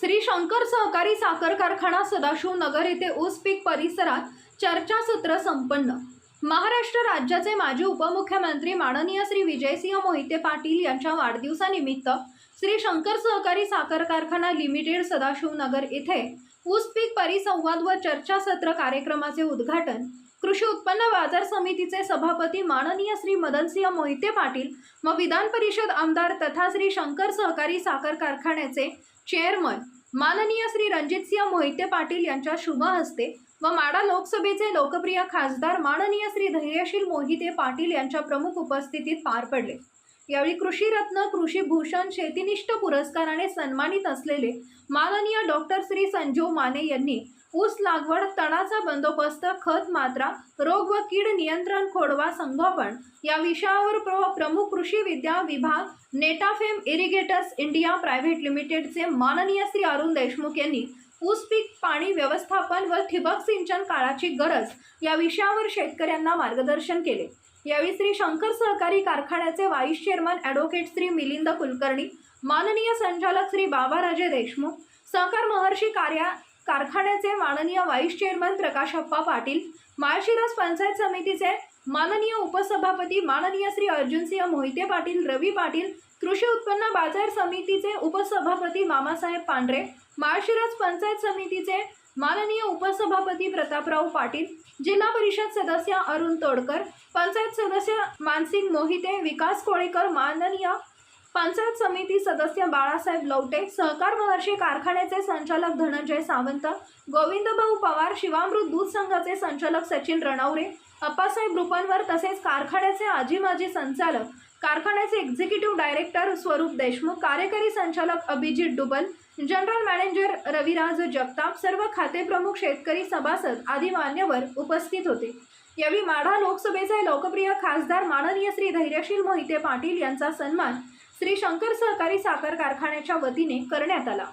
श्री शंकर सहकारी साखर कारखाना सदाशिव नगर येथे ऊस पीक परिसरात चर्चासत्र संपन्न. महाराष्ट्र राज्याचे माजी उपमुख्यमंत्री माननीय श्री विजयसिंह मोहिते पाटील यांच्या वाढदिवसानिमित्त श्री शंकर सहकारी साखर कारखाना लिमिटेड सदाशिव नगर येथे ऊस पीक परिसंवाद व चर्चासत्र कार्यक्रमाचे उद्घाटन कृषी उत्पन्न बाजार समितीचे सभापती माननीय श्री मदनसिंह मोहिते पाटील व विधान परिषद आमदार तथा श्री शंकर सहकारी साखर कारखान्याचे चेअरमन माननीय श्री रणजितसिंह मोहिते पाटील यांच्या शुभ हस्ते व माडा लोकसभेचे लोकप्रिय खासदार माननीय श्री धैर्यशील मोहिते पाटील यांच्या प्रमुख उपस्थितीत पार पडले. यावेळी कृषी रत्न कृषी भूषण शेतीनिष्ठ पुरस्काराने सन्मानित असलेले माननीय डॉक्टर श्री संजीव माने यांनी ऊस लागवड तणाचा बंदोबस्त खत मात्रा रोग व कीड नियंत्रण खोडवा संगोपन या विषयावर प्र- प्रमुख कृषी विद्या विभाग नेटाफेम इरिगेटर्स इंडिया प्रायव्हेट लिमिटेडचे माननीय श्री अरुण देशमुख यांनी ऊस पीक पाणी व्यवस्थापन व ठिबक सिंचन काळाची गरज या विषयावर शेतकऱ्यांना मार्गदर्शन केले. यावेळी श्री शंकर सहकारी कारखान्याचे vice chairman advocate Shri Milind Kulkarni माननीय संचालक श्री बाबाराजे देशमुख सहकार महर्षी कार्या कारखान्याचे माननीय व्हाईस चेअरमन प्रकाशप्पा पाटील माळशिरस पंचायत समितीचे माननीय उपसभापती माननीय श्री अर्जुनसिंह मोहिते पाटील रवी पाटील कृषी उत्पन्न बाजार समितीचे उपसभापती मामासाहेब पांढरे माळशिरस पंचायत समितीचे माननीय उपसभापती प्रतापराव पाटील जिल्हा परिषद सदस्य अरुण तोडकर पंचायत सदस्य मानसिंग मोहिते विकास कोळेकर माननीय पंचायत समिती सदस्य बाळासाहेब लवटे सहकार महर्षी कारखान्याचे संचालक धनंजय सावंत गोविंदभाऊ पवार शिवामृत दूध संघाचे संचालक सचिन रणवरे अप्पासाहेब रुपनवर तसेच कारखान्याचे आजी माजी संचालक कारखान्याचे एक्झिक्युटिव्ह डायरेक्टर स्वरूप देशमुख कार्यकारी संचालक अभिजित डुबल जनरल मॅनेजर रविराज जगताप सर्व खातेप्रमुख शेतकरी सभासद आदी मान्यवर उपस्थित होते. यावेळी माढा लोकसभेचे लोकप्रिय खासदार माननीय श्री धैर्यशील मोहिते पाटील यांचा सन्मान श्री शंकर सहकारी साखर कारखान्याच्या वतीने करण्यात आला.